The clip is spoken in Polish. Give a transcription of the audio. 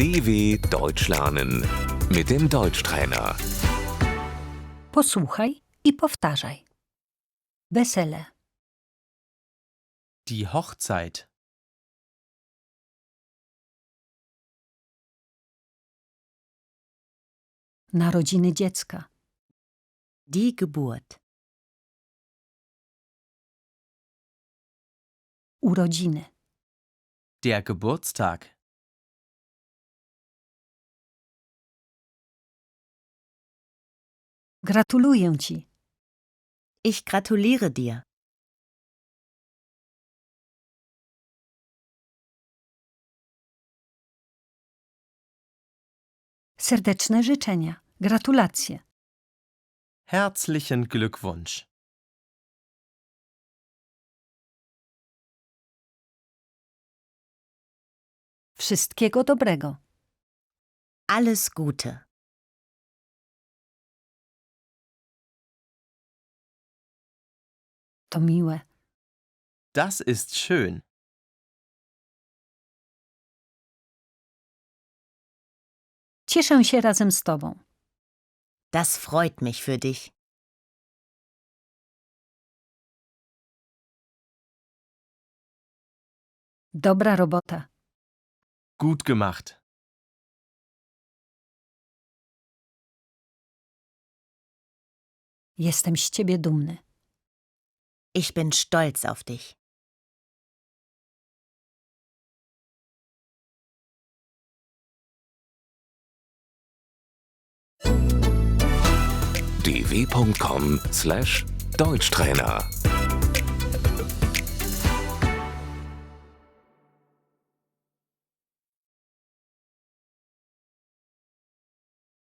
DW Deutsch lernen mit dem Deutschtrainer. Posłuchaj i powtarzaj. Wesele, Die Hochzeit. narodziny dziecka, Die Geburt. urodziny, Der Geburtstag. Gratuluję ci, Ich gratuliere dir. serdeczne życzenia, gratulacje, Herzlichen Glückwunsch. wszystkiego dobrego, Alles Gute. To miłe, Das ist schön. cieszę się razem z tobą, Das freut mich für dich. dobra robota, Gut gemacht. jestem z ciebie dumny. Ich bin stolz auf dich. dw.com/deutschtrainer